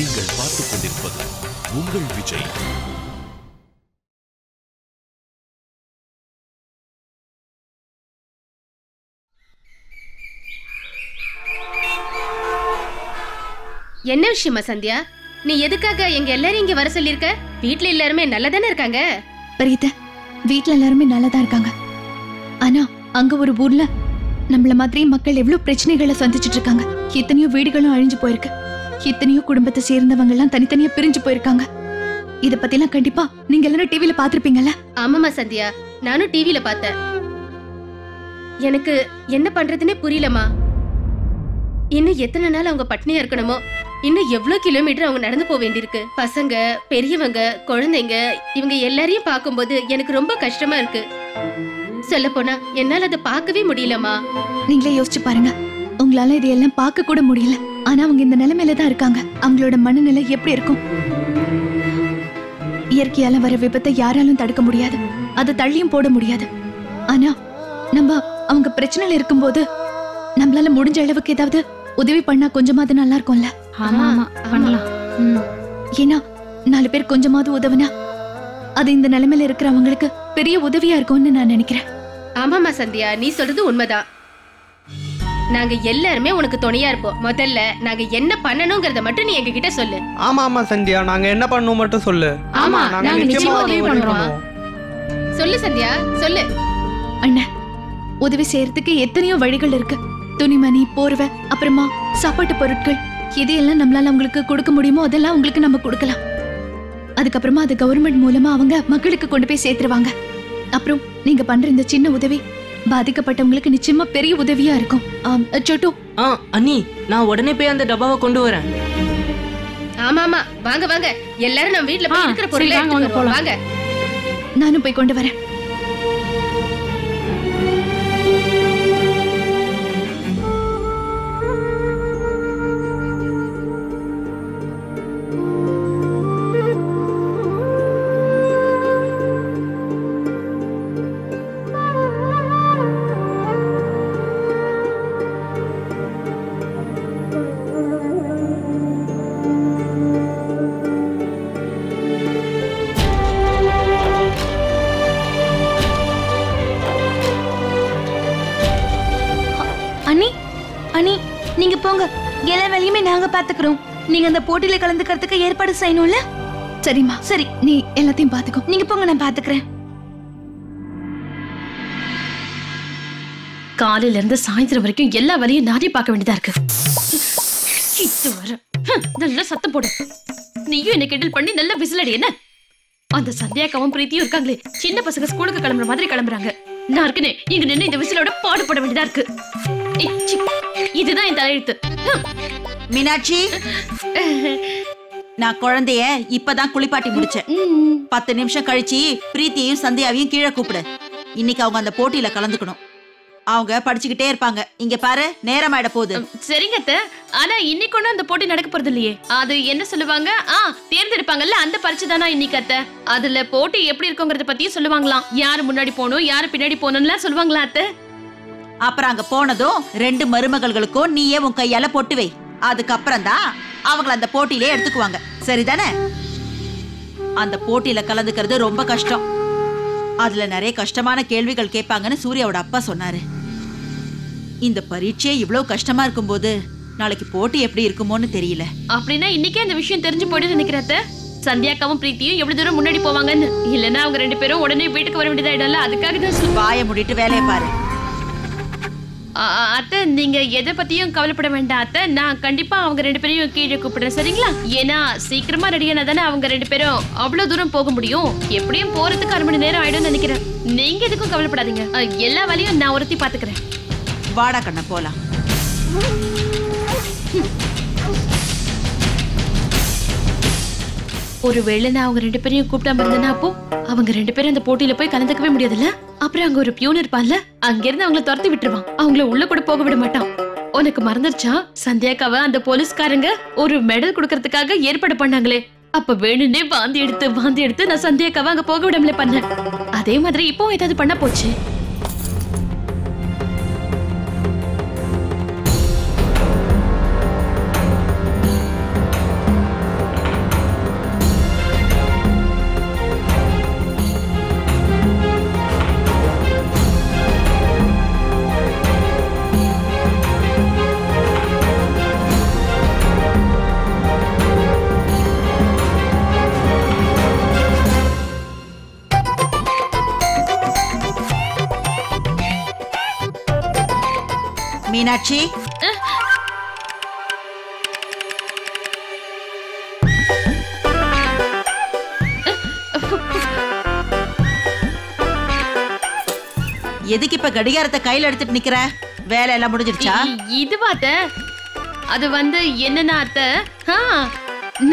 நீங்கள் பார்த்துக் கொண்டிருப்பது உங்கள் விஜய். என்ன விஷயமா சந்தியா? நீ எதுக்காக எங்க எல்லாரும் இங்க வர சொல்லிருக்க வீட்ல எல்லாருமே நல்லதானே இருக்காங்க? பிரீத்த வீட்ல எல்லாருமே நல்லா தான் இருக்காங்க. ஆனா அங்க ஒரு ஊர்ல நம்மள மாதிரி மக்கள் எவ்வளவு பிரச்சனைகளை சந்திச்சிட்டு இருக்காங்க. எத்தனையோ வீடுகளும் அழிஞ்சு போயிருக்கு. எத்தனையோ குடும்பத்தை சேர்ந்தவங்க எல்லாம் தனித்தனியா பிரிஞ்சு போயிருக்காங்க. இத பத்தி எல்லாம் கண்டிப்பா நீங்க எல்லாரும் டிவில பாத்திருப்பீங்கல்ல ஆமாமா சந்தியா. நானும் டிவில பார்த்தேன். எனக்கு என்ன பண்றதுன்னே புரியலமா இன்னும் எத்தனை நாள் அவங்க பட்னியா இருக்கணுமோ? இன்னும் எவ்வளவு கிலோமீட்டர் அவங்க நடந்து போக வேண்டியிருக்கு? பசங்க பெரியவங்க குழந்தைங்க இவங்க எல்லாரையும் பார்க்கும்போது எனக்கு ரொம்ப கஷ்டமா இருக்கு. சொல்ல போனா என்னால அதை பார்க்கவே முடியலமா நீங்களே யோசிச்சு பாருங்க. உங்களால இதையெல்லாம் பார்க்க கூட முடியல. ஆனா அவங்க இந்த நிலைமையில தான் இருக்காங்க. அவங்களோட மனநிலை எப்படி இருக்கும்? இயற்கையால வர விபத்தை யாராலும் தடுக்க முடியாது. அதை தள்ளியும் போட முடியாது. ஆனா நம்ம அவங்க பிரச்சனையில இருக்கும்போது நம்மளால முடிஞ்ச அளவுக்கு ஏதாவது உதவி பண்ணா கொஞ்சமாவது நல்லா இருக்கும்ல. ஏன்னா நாலு பேர் கொஞ்சமாவது உதவுனா அது இந்த நிலைமையில இருக்கிறவங்களுக்கு பெரிய உதவியா இருக்கும்னு நான் நினைக்கிறேன். ஆமாமா சந்தியா நீ சொல்றது உண்மைதான். நாங்க எல்லாருமே உனக்கு துணையா இருப்போம். முதல்ல நாங்க என்ன பண்ணணுங்கிறத மட்டும் நீ எங்க கிட்ட சொல்லு. ஆமா ஆமா சந்தியா. நாங்க என்ன பண்ணணும் மட்டும் சொல்லு. ஆமா, நாங்க நிச்சயமா உதவி பண்ணுவோம். சொல்லு சந்தியா. சொல்லு. அண்ணன் உதவி செய்யறதுக்கு எத்தனையோ வழிகள் இருக்கு. துணிமணி போர்வை அப்புறமா சாப்பாட்டு பொருட்கள். எதையெல்லாம் நம்மளால அவங்களுக்கு கொடுக்க முடியுமோ அதெல்லாம் உங்களுக்கு நம்ம கொடுக்கலாம். அதுக்கப்புறமா அது கவர்மெண்ட் மூலமா அவங்க மக்களுக்கு கொண்டு போய் சேர்த்துருவாங்க. அப்புறம் நீங்க பண்ற இந்த சின்ன உதவி பாதிக்கப்பட்டவங்களுக்கு நிச்சயமா பெரிய உதவியா இருக்கும். சொட்டு. ஆ அண்ணி நான் உடனே போய் அந்த டப்பாவை கொண்டு வரேன். ஆமா ஆமா வாங்க வாங்க. எல்லாரும் நம்ம வீட்ல போய் இருக்கிற பொருளை வாங்க. வாங்க. நானும் போய் கொண்டு வரேன். அண்ணி அண்ணி நீங்க போங்க. எல்லா வேலையுமே நாங்க பாத்துக்கிறோம். நீங்க அந்த போட்டியில கலந்துக்கிறதுக்கு ஏற்பாடு செய்யணும்ல? சரிம்மா. சரி. நீ எல்லாத்தையும் பாத்துக்கோ. நீங்க போங்க நான் பாத்துக்கிறேன். காலையில இருந்து சாயந்தரம் வரைக்கும் எல்லா வேலையும் நானே பார்க்க வேண்டியதா இருக்கு. இது வர நல்லா சத்தம் போடு. நீயும் என்ன கிண்டல் பண்ணி நல்லா விசிலடி என்ன? அந்த சந்தியாக்காவும் பிரீத்தியும் இருக்காங்களே. சின்ன பசங்க ஸ்கூலுக்கு கிளம்புற மாதிரி கிளம்புறாங்க. நான் இருக்கனே இங்க நின்னு இந்த விசிலோட பாடுபட வேண்டியதா இருக்கு. இதுதான் என் தலையெழுத்து. மீனாட்சி நான் குழந்தைய இப்பதான் குளிப்பாட்டி முடிச்சேன். பத்து நிமிஷம் கழிச்சு பிரீத்தியையும் சந்தியாவையும் கீழே கூப்பிடு. இன்னைக்கு அவங்க அந்த போட்டியில கலந்துக்கணும். அவங்க படிச்சுக்கிட்டே இருப்பாங்க. இங்க பாரு நேரமாயிட போகுது. சரிங்க ஆனா இன்னைக்கு ஒண்ணும் அந்த போட்டி நடக்க போறது இல்லையே. அது என்ன சொல்லுவாங்க? ஆ தேர்ந்தெடுப்பாங்கல்ல அந்த பரிசு தானா இன்னைக்கு அத்தை? அதுல போட்டி எப்படி இருக்குங்கிறத பத்தியும் சொல்லுவாங்களாம். யாரு முன்னாடி போகணும் யாரு பின்னாடி போகணும்லாம் சொல்லுவாங்களா அத்தை? அப்புறம் அங்க போனதும் ரெண்டு மருமகள்களுக்கும் நீயே உன் கையால பொட்டு வை. அதுக்கப்புறம் தான் அவங்கள அந்த போட்டியிலே எடுத்துக்குவாங்க. சரிதானே? அந்த போட்டியில கலந்துக்கிறது ரொம்ப கஷ்டம். அதுல நிறைய கஷ்டமான கேள்விகள் கேட்பாங்கன்னு சூர்யாவோட அப்பா சொன்னாரு. இந்த பரீட்சை இவ்வளவு கஷ்டமா இருக்கும்போது நாளைக்கு போட்டி எப்படி இருக்குமோன்னு தெரியல. அப்படின்னா இன்னைக்கே அந்த விஷயம் தெரிஞ்சு போயிடுன்னு நினைக்கிறேன் அத்தை. சந்தியாக்காவும் பிரீத்தியும் எவ்வளவு தூரம் முன்னாடி போவாங்கன்னு. இல்லைன்னா அவங்க ரெண்டு பேரும் உடனே வீட்டுக்கு வர வேண்டியதாயிடும்ல அதுக்காக தான் வாயை மூடிட்டு வேலையை பாரு. அத்தை நீங்க எதை பத்தியும் கவலைப்பட வேண்டாம் அத்தை. நான் கண்டிப்பா அவங்க ரெண்டு பேரையும் கீழே கூப்பிடுறேன் சரிங்களா? ஏன்னா சீக்கிரமா ரெடியானா தானே அவங்க ரெண்டு பேரும் அவ்வளவு தூரம் போக முடியும். எப்படியும் போறதுக்கு அரை மணி நேரம் ஆயிடும்னு நினைக்கிறேன். நீங்க எதுக்கும் கவலைப்படாதீங்க. எல்லா வேலையும் நான் ஒருத்தி பாத்துக்கிறேன். வாடா கண்ண போலாம். ஒருவேளை நான் அவங்க ரெண்டு பேரையும் கூப்பிட்டாம இருந்தேன்னா அப்போ? அவங்க ரெண்டு பேரும் அந்த போட்டியில போய் கலந்துக்கவே முடியாதுல்ல? அப்புறம் அங்க ஒரு பியூன் இருப்பான்ல அங்க இருந்து அவங்கள துரத்தி விட்டுருவான். அவங்கள உள்ள கூட போக விட மாட்டான். உனக்கு மறந்துருச்சா? சந்தியாக்காவ அந்த போலீஸ்காரங்க ஒரு மெடல் கொடுக்கறதுக்காக ஏற்பாடு பண்ணாங்களே. அப்ப வேணும்னே வாந்தி எடுத்து வாந்தி எடுத்து நான் சந்தியாக்காவ அங்க போக விடாமலே பண்ணேன். அதே மாதிரி இப்போ ஏதாவது பண்ண போச்சு? மீனாட்சி. எதுக்கு இப்ப கடிகாரத்தை கையில எடுத்துட்டு நிக்கிற? வேலை எல்லாம் முடிஞ்சிருச்சா இது பார்த்த அது வந்து என்னன்னா அத்தை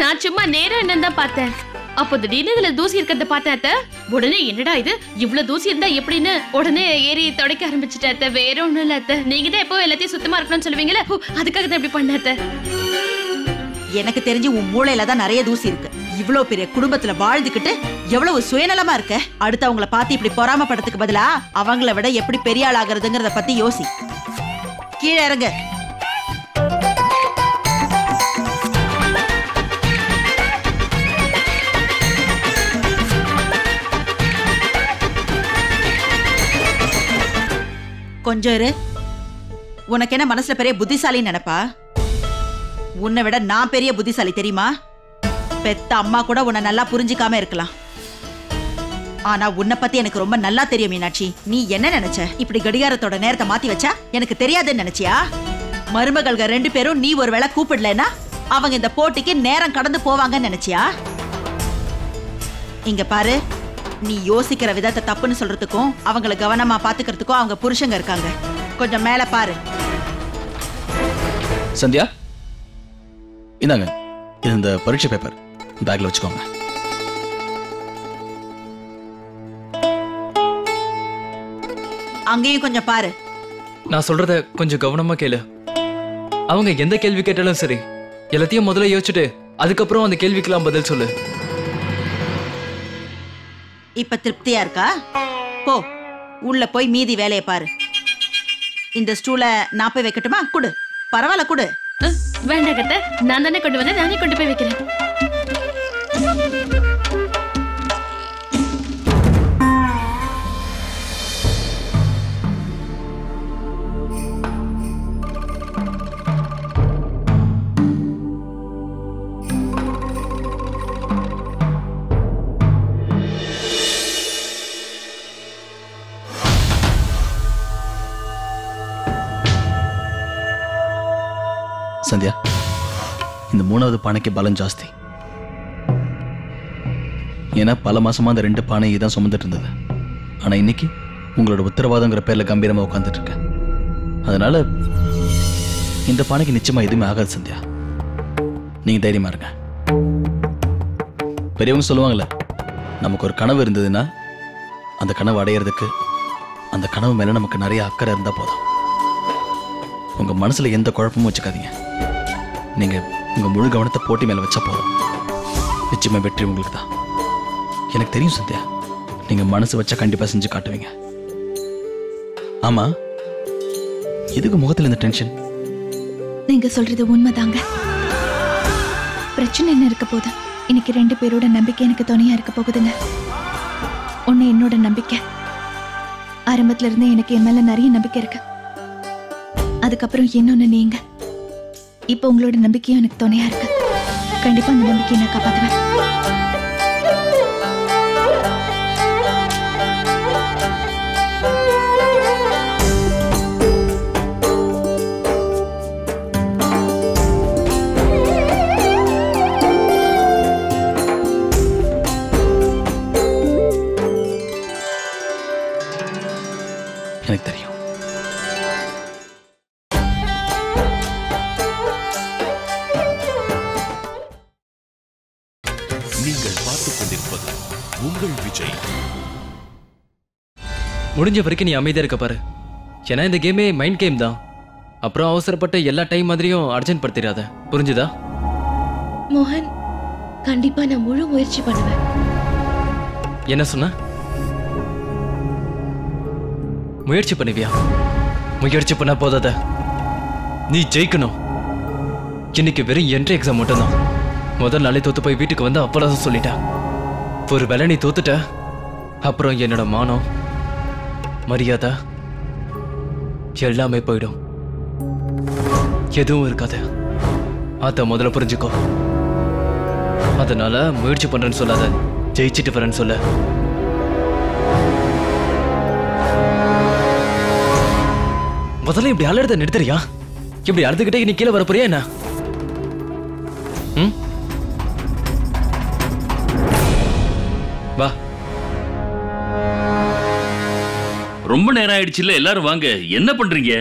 நான் சும்மா நேரம் என்னன்னு தான் பார்த்தேன். அப்போ திடீர்னு இதுல தூசி இருக்கிறத பார்த்தேன் உடனே என்னடா இது? இவ்வளவு தூசி இருந்தா எப்படின்னு உடனே ஏறி துடைக்க ஆரம்பிச்சுட்டேன் வேற ஒண்ணும் இல்ல அத்தை. நீங்க தான் எப்போ எல்லாத்தையும் சுத்தமா இருக்கணும்னு சொல்லுவீங்களே அதுக்காக தான் இப்படி பண்ணாத்த எனக்கு தெரிஞ்சு உன் மூளையில தான் நிறைய தூசி இருக்கு. இவ்வளவு பெரிய குடும்பத்துல வாழ்ந்துகிட்டு எவ்வளவு சுயநலமா இருக்க? அடுத்தவங்கள பார்த்து இப்படி பொறாமப்படத்துக்கு பதிலா அவங்கள விட எப்படி பெரிய ஆள் ஆகுறதுங்கிறத பத்தி யோசி. கீழே இறங்க. கொஞ்சம் இரு. உனக்கு என்ன மனசுல பெரிய புத்திசாலின்னு நினைப்பா? உன்னை விட நான் பெரிய புத்திசாலி தெரியுமா? பெத்த அம்மா கூட உன்னை நல்லா புரிஞ்சுக்காம இருக்கலாம். ஆனா உன்னை பத்தி எனக்கு ரொம்ப நல்லா தெரியும் மீனாட்சி. நீ என்ன நினைச்ச? இப்படி கடிகாரத்தோட நேரத்தை மாத்தி வச்சா? எனக்கு தெரியாதுன்னு நினைச்சியா? மருமகள்க ரெண்டு பேரும் நீ ஒரு வேளை கூப்பிடலன்னா அவங்க இந்த போட்டிக்கு நேரம் கடந்து போவாங்கன்னு நினைச்சியா? இங்க பாரு. நீ யோசிக்கிற விதத்தை தப்புன்னு சொல்றதுக்கும் அவங்கள கவனமா பாத்துக்கிறதுக்கும் அவங்க புருஷங்க இருக்காங்க. கொஞ்சம் மேல பாரு. சந்தியா? இந்தாங்க. இது இந்த பரீட்சை பேப்பர் பேக்ல வச்சுக்கோங்க. அங்கேயும் கொஞ்சம் பாரு. நான் சொல்றத கொஞ்சம் கவனமா கேளு. அவங்க எந்த கேள்வி கேட்டாலும் சரி எல்லாத்தையும் முதல்ல யோசிச்சுட்டு அதுக்கப்புறம் அந்த கேள்விக்கெல்லாம் பதில் சொல்லு. இப்ப திருப்தியா இருக்கா? போ உள்ள போய் மீதி வேலையை பாரு. இந்த ஸ்டூல நான் போய் வைக்கட்டுமா? குடு. பரவாயில்ல குடு. வேண்டாம் கட்ட நான் தானே கொண்டு வந்தேன் நானே கொண்டு போய் வைக்கிறேன். சந்தியா இந்த மூணாவது பானைக்கு பலம் ஜாஸ்தி. ஏன்னா பல மாசமா அந்த ரெண்டு பானையை தான் சுமந்துட்டு இருந்தது. ஆனா இன்னைக்கு உங்களோட உத்தரவாதங்கிற பேர்ல கம்பீரமா உட்காந்துட்டு இருக்கேன். அதனால இந்த பானைக்கு நிச்சயமா எதுவுமே ஆகாது சந்தியா. நீங்க தைரியமா இருங்க. பெரியவங்க சொல்லுவாங்கல்ல நமக்கு ஒரு கனவு இருந்ததுன்னா அந்த கனவு அடையிறதுக்கு அந்த கனவு மேல நமக்கு நிறைய அக்கறை இருந்தா போதும். உங்க மனசுல எந்த குழப்பமும் வச்சுக்காதீங்க. நீங்க உங்க முழு கவனத்தை போட்டி மேல வச்சா போதும். நிச்சயமாக வெற்றி உங்களுக்கு தான். எனக்கு தெரியும் சத்யா நீங்க மனசு வச்சா கண்டிப்பா செஞ்சு காட்டுவீங்க. ஆமா எதுக்கு முகத்துல இந்த டென்ஷன் நீங்க சொல்றது உண்மைதாங்க. பிரச்சனை என்ன இருக்க போகுது? இன்னைக்கு ரெண்டு பேரோட நம்பிக்கை எனக்கு துணையா இருக்க போகுதுங்க. ஒண்ணு என்னோட நம்பிக்கை. ஆரம்பத்துல இருந்தே எனக்கு என் மேல நிறைய நம்பிக்கை இருக்கு. அதுக்கப்புறம் இன்னொன்னு நீங்க. இப்போ உங்களோட நம்பிக்கையும் எனக்கு துணையா இருக்கு. கண்டிப்பா அந்த நம்பிக்கையை நான் காப்பாத்துவேன். முடிஞ்ச வரைக்கும் நீ அமைதியா இருக்க பாரு. ஏன்னா இந்த கேமே மைண்ட் கேம் தான். அப்புறம் அவசரப்பட்ட எல்லா டைம் மாதிரியும் அர்ஜென்ட் படுத்திடாத. புரிஞ்சுதா? மோகன் கண்டிப்பா நான் முழு முயற்சி பண்ணுவேன். என்ன சொன்ன? முயற்சி பண்ணுவியா? முயற்சி பண்ண போதாத. நீ ஜெயிக்கணும். இன்னைக்கு வெறும் என்ட்ரி எக்ஸாம் மட்டும்தான். முதல் நாளே தோத்து போய் வீட்டுக்கு வந்து அப்பதான் சொல்லிட்டேன் ஒரு வேளை நீ தோத்துட்ட அப்புறம் என்னோட மானம். மரியாதை? எல்லாமே போயிடும். எதுவும் இருக்காது. அத முதல்ல புரிஞ்சுக்கோ. அதனால முயற்சி பண்றேன்னு சொல்லாத. ஜெயிச்சுட்டு வரேன்னு சொல்ல. முதல்ல இப்படி அலறத நிறுத்துறியா? இப்படி அழுதுகிட்டே நீ கீழே வர போறியா என்ன? ரொம்ப நேரம் ஆயிடுச்சுல்ல எல்லாரும் வாங்க. என்ன பண்றீங்க?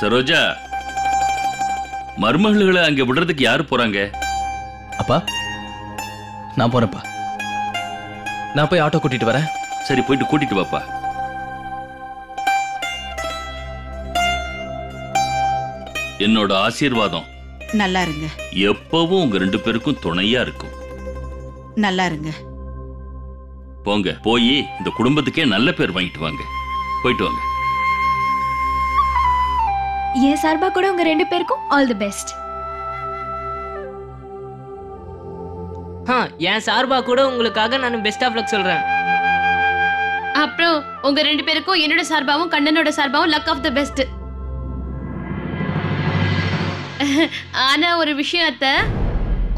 சரோஜா மருமகள்களை அங்க விடுறதுக்கு யாரு போறாங்க? அப்பா நான் போறேன்ப்பா. நான் போய் ஆட்டோ கூட்டிட்டு வரேன். சரி போயிட்டு கூட்டிட்டு வாப்பா. என்னோட ஆசீர்வாதம். நல்லா இருங்க. எப்பவும் உங்க ரெண்டு பேருக்கும் துணையா இருக்கும். நல்லா இருங்க. போங்க. போய் இந்த குடும்பத்துக்கே நல்ல பேர் வாங்கிட்டு வாங்க. போயிட்டு வாங்க. என் சார்பா கூட உங்க ரெண்டு பேருக்கும் ஆல் தி பெஸ்ட் ஆ என் சார்பா கூட உங்களுக்காக நான் பெஸ்ட் ஆஃப் லக் சொல்றேன். அப்புறம் உங்க ரெண்டு பேருக்கும் என்னோட சார்பாவும் கண்ணனோட சார்பாவும் லக் ஆஃப் த பெஸ்ட் ஆனா ஒரு விஷயம் அத்தை.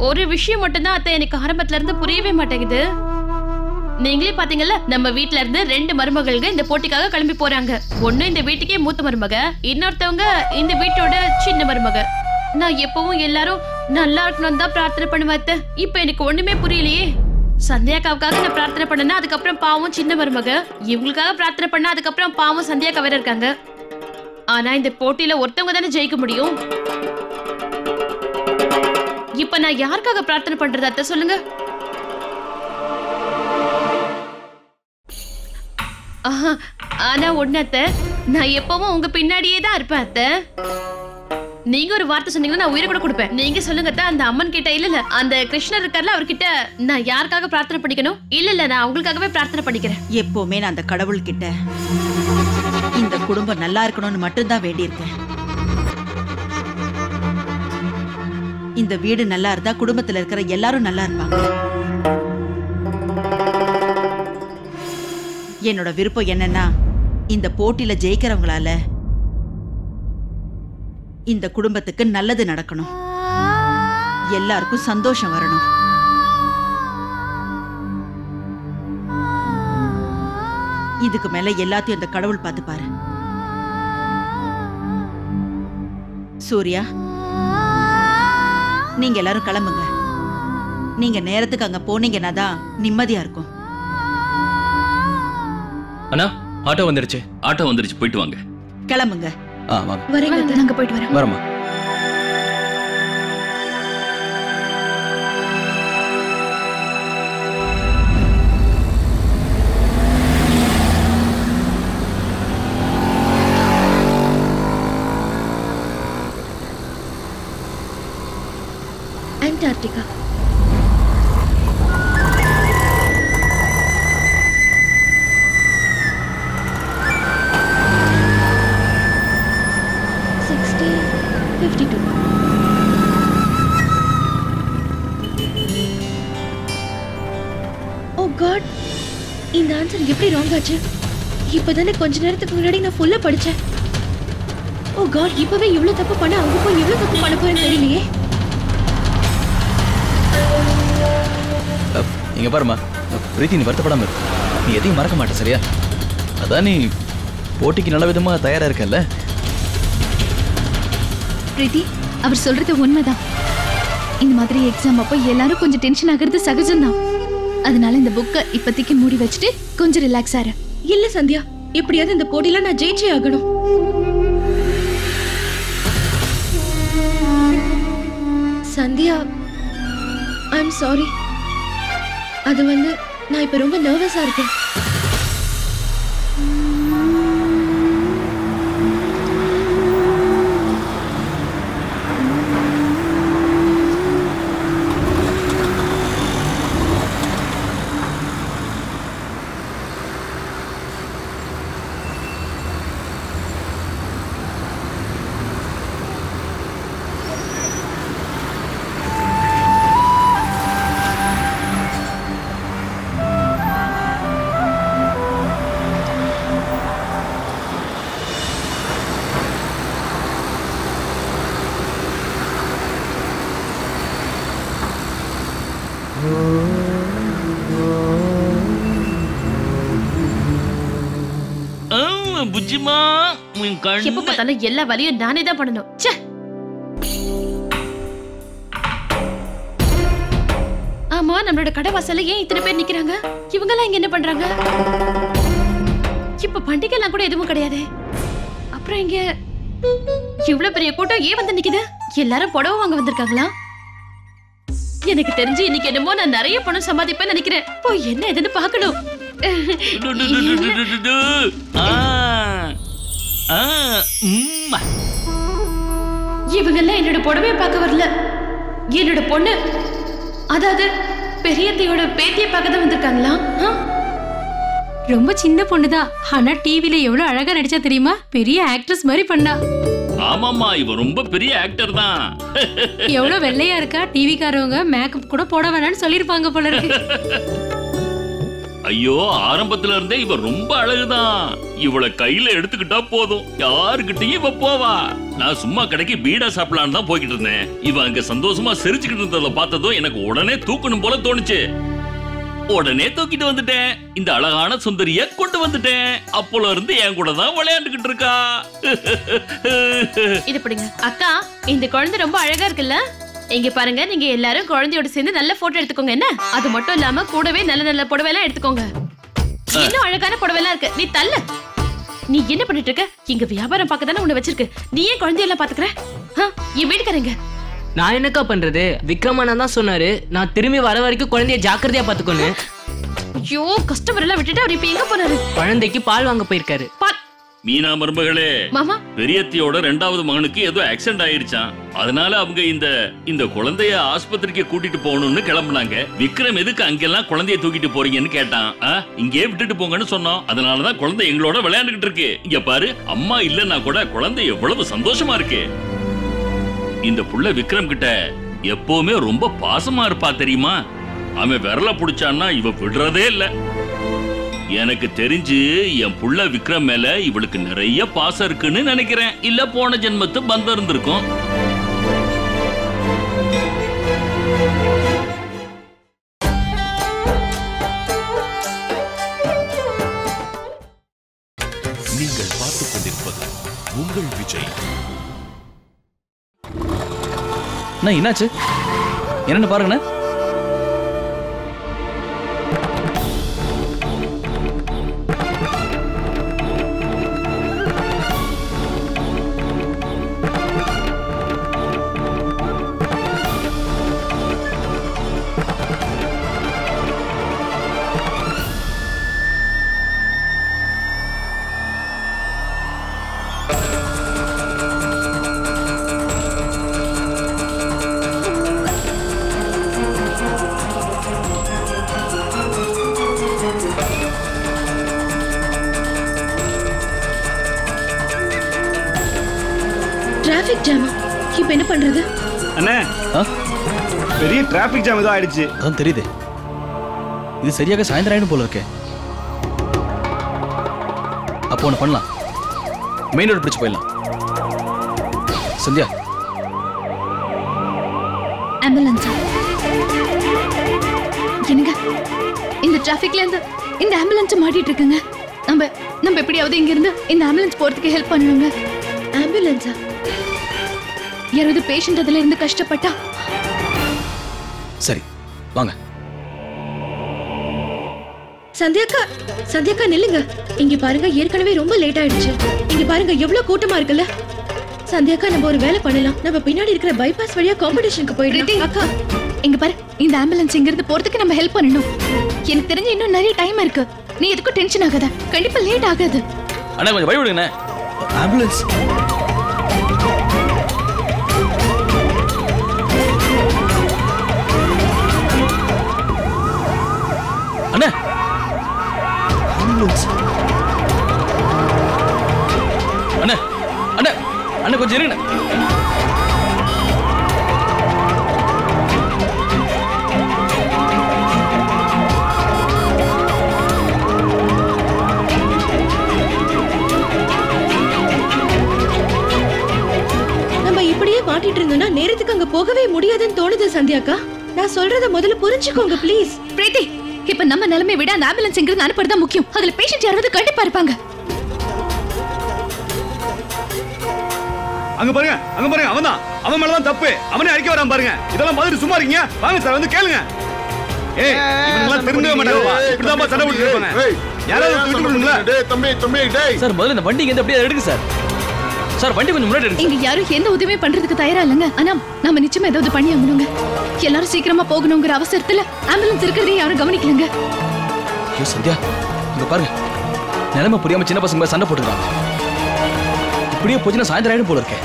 ஒரு விஷயம் மட்டும்தான் அத்தை எனக்கு ஆரம்பத்துல இருந்து புரியவே மாட்டேங்குது. நீங்களே பாத்தீங்கல்ல நம்ம வீட்ல இருந்து ரெண்டு மருமகள்கள் இந்த போட்டிக்காக கிளம்பி போறாங்க. ஒண்ணு இந்த வீட்டுக்கே மூத்த மருமக இன்னொருத்தவங்க இந்த வீட்டோட சின்ன மருமக. நான் எப்பவும் எல்லாரும் நல்லா இருக்கணும் தான் பிரார்த்தனை பண்ணுவேன் அத்தை. இப்ப எனக்கு ஒண்ணுமே புரியலையே. சந்தியாக்காவுக்காக நான் பிரார்த்தனை பண்ணேன்னா அதுக்கப்புறம் பாவம் சின்ன மருமக. இவங்களுக்காக பிரார்த்தனை பண்ணா அதுக்கப்புறம் பாவம் சந்தியாக்கா வேற இருக்காங்க. ஆனா இந்த போட்டியில ஒருத்தவங்க தானே ஜெயிக்க முடியும். இப்ப நான் யாருக்காக பிரார்த்தனை பண்றது அத்தை சொல்லுங்க. ஆனா ஒண்ணு அத்தை நான் எப்பவும் உங்க பின்னாடியே தான் இருப்பேன் அத்தை. நீங்க ஒரு வார்த்தை சொன்னீங்கன்னா நான் உயிரை கூட கொடுப்பேன். நீங்க சொல்லுங்க அந்த அம்மன் கிட்ட இல்ல இல்ல அந்த கிருஷ்ணர் இருக்கார்ல அவர்கிட்ட நான் யாருக்காக பிரார்த்தனை பண்ணிக்கணும்? இல்ல இல்ல நான் உங்களுக்காகவே பிரார்த்தனை பண்ணிக்கிறேன். எப்பவுமே நான் அந்த கடவுள் கிட்ட இந்த குடும்பம் நல்லா இருக்கணும்னு மட்டும்தான் வேண்டியிருக்கேன். இந்த வீடு நல்லா இருந்தா குடும்பத்துல இருக்கிற எல்லாரும் நல்லா இருப்பாங்க. என்னோட விருப்பம் என்னன்னா இந்த போட்டியில ஜெயிக்கிறவங்களால இந்த குடும்பத்துக்கு நல்லது நடக்கணும். எல்லாருக்கும் சந்தோஷம் வரணும். இதுக்கு மேல எல்லாத்தையும் அந்த கடவுள் பார்த்துப்பாரு. சூர்யா நீங்க எல்லாரும் கிளம்புங்க. நீங்க நேரத்துக்கு அங்க போனீங்கன்னா தான் நிம்மதியா இருக்கும். அண்ணா ஆட்டோ வந்துருச்சு. ஆட்டோ வந்துருச்சு போயிட்டு வாங்க. கிளம்புங்க. ஆ வாங்க. வரேங்க. நாங்க போயிட்டு வரோம் வரமா ஆச்சு. இப்போதானே கொஞ்ச நேரத்துக்கு முன்னாடி நான் ஃபுல்லா படிச்சேன். ஓ காட் இப்பவே இவ்வளவு தப்பு பண்ண அங்க போய் எவ்வளவு தப்பு பண்ண போறேன்னு தெரியலையே. இங்க பாருமா பிரீத்தி நீ வருத்தப்படாம இரு. நீ எதையும் மறக்க மாட்ட சரியா? அதான் நீ போட்டிக்கு நல்ல விதமா தயாரா இருக்கல்ல? பிரீத்தி அவர் சொல்றது உண்மைதான். இந்த மாதிரி எக்ஸாம் அப்போ எல்லாரும் கொஞ்சம் டென்ஷன் ஆகிறது சகஜம்தான். அதனால இந்த புக்கை இப்போதைக்கு மூடி வச்சுட்டு கொஞ்சம் ரிலாக்ஸ் ஆற இல்ல சந்தியா எப்படியாவது இந்த போட்டியில நான் ஜெயிச்சே ஆகணும். சந்தியா ஐ எம் சாரி அது வந்து நான் இப்ப ரொம்ப நர்வஸா இருக்கேன். புஜ்ஜிமா? உன் கண்ணு எப்ப பார்த்தாலும் எல்லா வேலையும் நானே தான் பண்ணணும். ச்சே! ஆமா நம்மளோட கடை வாசல்ல ஏன் இத்தனை பேர் நிக்கிறாங்க? இவங்க எல்லாம் இங்க என்ன பண்றாங்க? இப்ப பண்டிகை எல்லாம் கூட எதுவும் கிடையாது. அப்புறம் இங்க இவ்வளவு பெரிய கூட்டம் ஏன் வந்து நிக்குது? எல்லாரும் புடவை வாங்க வந்திருக்காங்களா? எனக்கு தெரிஞ்சு இன்னைக்கு என்னமோ நான் நிறைய பணம் சம்பாதிப்பேன்னு நினைக்கிறேன். போய் என்ன எதுன்னு பார்க்கணும். இவங்க எல்லாம் என்னோட புடவைய பார்க்க வரல. என்னோட பொண்ணு அதாவது பெரியத்தையோட பேத்திய பார்க்க தான் வந்திருக்காங்களா? ரொம்ப சின்ன பொண்ணுதான் ஆனா டிவில எவ்வளவு அழகா நடிச்சா தெரியுமா? பெரிய ஆக்ட்ரஸ் மாதிரி பண்ணா. ஆமாமா இவ ரொம்ப பெரிய ஆக்டர் தான். எவ்வளவு வெள்ளையா இருக்கா? டிவிக்காரவங்க மேக்கப் கூட போட வேணாம்னு சொல்லிருப்பாங்க போல இருக்கு. ஐயோ ஆரம்பத்துல இருந்தே இவ ரொம்ப அழகுதான். இவள கையில எடுத்துக்கிட்டா போதும். யாருக்கிட்டயும் இவ போவா. நான் சும்மா கடைக்கு பீடா சாப்பிடலான்னு தான் போய்கிட்டு இருந்தேன். இவ அங்க சந்தோஷமா சிரிச்சுக்கிட்டு இருந்ததை பார்த்ததும் எனக்கு உடனே தூக்கணும் போல தோணுச்சு. உடனே தூக்கிட்டு வந்துட்டேன். இந்த அழகான சுந்தரிய கொண்டு வந்துட்டேன். அப்போல இருந்து என் கூட தான் விளையாண்டுகிட்டு இருக்கா. இது பிடிங்க. அக்கா இந்த குழந்தை ரொம்ப அழகா இருக்குல்ல? இங்க பாருங்க நீங்க எல்லாரும் குழந்தையோட சேர்ந்து நல்ல போட்டோ எடுத்துக்கோங்க என்ன? அது மட்டும் இல்லாம கூடவே நல்ல நல்ல புடவை எல்லாம் எடுத்துக்கோங்க இன்னும் அழகான புடவை எல்லாம் இருக்கு. நீ தள்ளு. நீ என்ன பண்ணிட்டு இருக்க? இங்க வியாபாரம் பார்க்க தானே உன்னை வச்சிருக்கு. நீ ஏன் குழந்தையெல்லாம் பாத்துக்கிற? என் வீட்டுக்காரங்க. நான் என்னக்கா பண்றது? விக்ரமண்ணா தான் சொன்னாரு. நான் திரும்பி வர வரைக்கும் குழந்தைய ஜாக்கிரதையா பாத்துக்கணும் ஐயோ கஸ்டமர் எல்லாம் விட்டுட்டு அவர் இப்ப எங்க போறாரு குழந்தைக்கு பால் வாங்க போயிருக்காரு. பால் மீனா மருமகளே. மாமா. பெரியத்தியோட ரெண்டாவது மகனுக்கு ஏதோ ஆக்சிடென்ட் ஆயிருச்சான் அதனால அவங்க இந்த இந்த குழந்தைய ஆஸ்பத்திரிக்கு கூட்டிட்டு போகணும்னு கிளம்புனாங்க. விக்ரம் எதுக்கு அங்கெல்லாம் குழந்தைய தூக்கிட்டு போறீங்கன்னு கேட்டான். ஆ, இங்கேயே விட்டுட்டு போங்கன்னு சொன்னோம் அதனாலதான் குழந்தை எங்களோட விளையாண்டுகிட்டு இருக்கு. இங்க பாரு அம்மா இல்லன்னா கூட குழந்தை எவ்வளவு சந்தோஷமா இருக்கு. இந்த புள்ள விக்ரம் கிட்ட எப்பவுமே ரொம்ப பாசமா இருப்பா தெரியுமா? அவன் விரல புடிச்சான்னா இவ விடுறதே இல்ல. எனக்கு தெரிஞ்சு என் புள்ள விக்ரம் மேல இவளுக்கு நிறைய பாசம் இருக்குன்னு நினைக்கிறேன். இல்ல போன ஜென்மத்து பந்தம் இருந்திருக்கும். நீங்கள் பார்த்துக் கொண்டிருப்பது உங்கள் விஜய். அண்ணா என்னாச்சு? என்னன்னு பாருங்கண்ணா. ஜாம் இப்ப என்ன பண்றது? அண்ணே. பெரிய டிராபிக் ஜாம் ஏதோ ஆயிடுச்சு. அதான் தெரியுது. இது சரியாக சாயந்தரம் ஆயிடும் போல இருக்கே. அப்போ ஒன்று பண்ணலாம். மெயின் ரோடு பிடிச்சு போயிடலாம். சந்தியா. ஆம்புலன்ஸ் என்னங்க? இந்த டிராஃபிக்ல இருந்து இந்த ஆம்புலன்ஸ் மாட்டிட்டு இருக்குங்க? நம்ம நம்ம எப்படியாவது இங்க இருந்து இந்த ஆம்புலன்ஸ் போறதுக்கு ஹெல்ப் பண்ணணுங்க. ஆம்புலன்ஸா யாராவது பேஷண்ட் அதுல இருந்து கஷ்டப்பட்டா? சரி வாங்க. சந்தியாக்கா சந்தியாக்கா நில்லுங்க. இங்க பாருங்க ஏற்கனவே ரொம்ப லேட் ஆயிடுச்சு. இங்க பாருங்க எவ்வளவு கூட்டமா இருக்குல்ல? சந்தியாக்கா நம்ம ஒரு வேலை பண்ணலாம். நம்ம பின்னாடி இருக்கிற பைபாஸ் வழியா காம்படிஷனுக்கு போயிடலாம். அக்கா. இங்க பாரு இந்த ஆம்புலன்ஸ் இங்க இருந்து போறதுக்கு நம்ம ஹெல்ப் பண்ணணும். எனக்கு தெரிஞ்சு இன்னும் நிறைய டைம் இருக்கு. நீ எதுக்கும் டென்ஷன் ஆகாத. கண்டிப்பா லேட் ஆகாது. அண்ணா கொஞ்சம் வழி விடுங்கண்ணே. ஆம்புலன்ஸ் ஆம்புலன்ஸ் அண்ணா அண்ணா அண்ணா கொஞ்சம் இருங்கண்ணா நம்ம இப்படியே மாட்டிட்டு இருந்தோம்னா நேரத்துக்கு அங்க போகவே முடியாதுன்னு தோணுது சந்தியாக்கா. நான் சொல்றத முதல்ல புரிஞ்சுக்கோங்க ப்ளீஸ் பிரீத்தி இப்ப நம்ம நிலைமை விட அந்த ஆம்புலன்ஸ் இங்கிருந்து அனுப்புறது முக்கியம். அதுல பேஷண்ட் யாராவது கண்டிப்பா இருப்பாங்க. அங்க பாருங்க அங்க பாருங்க அவன் தான் அவன் மேலதான் தப்பு. அவனே அடிக்க வரான் பாருங்க. இதெல்லாம் பார்த்துட்டு சும்மா இருக்கீங்க. வாங்க சார் வந்து கேளுங்க. ஏய் இவங்கலாம் தெரிஞ்சவே மாட்டாங்கப்பா. இப்படிதான்ப்பா சண்டை போட்டு இருப்பாங்க. யாராவது தூக்கி விடுங்களா? டேய் தம்பி தம்பி டேய். சார் முதல்ல இந்த வண்டி இங்க அப்படியே எடுங்க சார். சார் வண்டி கொஞ்சம் முன்னாடி எடுங்க இங்க யாரும் எந்த உதவியும் பண்றதுக்கு தயாரா இல்லங்க. ஆனா நம்ம நிச்சயமா ஏதாவது பண்ணி ஆகணுங்க. எல்லாரும் சீக்கிரமா போகணுங்கிற அவசரத்துல ஆம்புலன்ஸ் இருக்கிறதே யாரும் கவனிக்கலங்க. ஐயோ சந்தியா இங்க பாருங்க. நிலைமை புரியாம சின்ன பசங்க சண்டை போட்டுருக்காங்க இப்படியே போச்சுன்னா சாயந்தரம் ஆயிடும் போல இருக்கேன்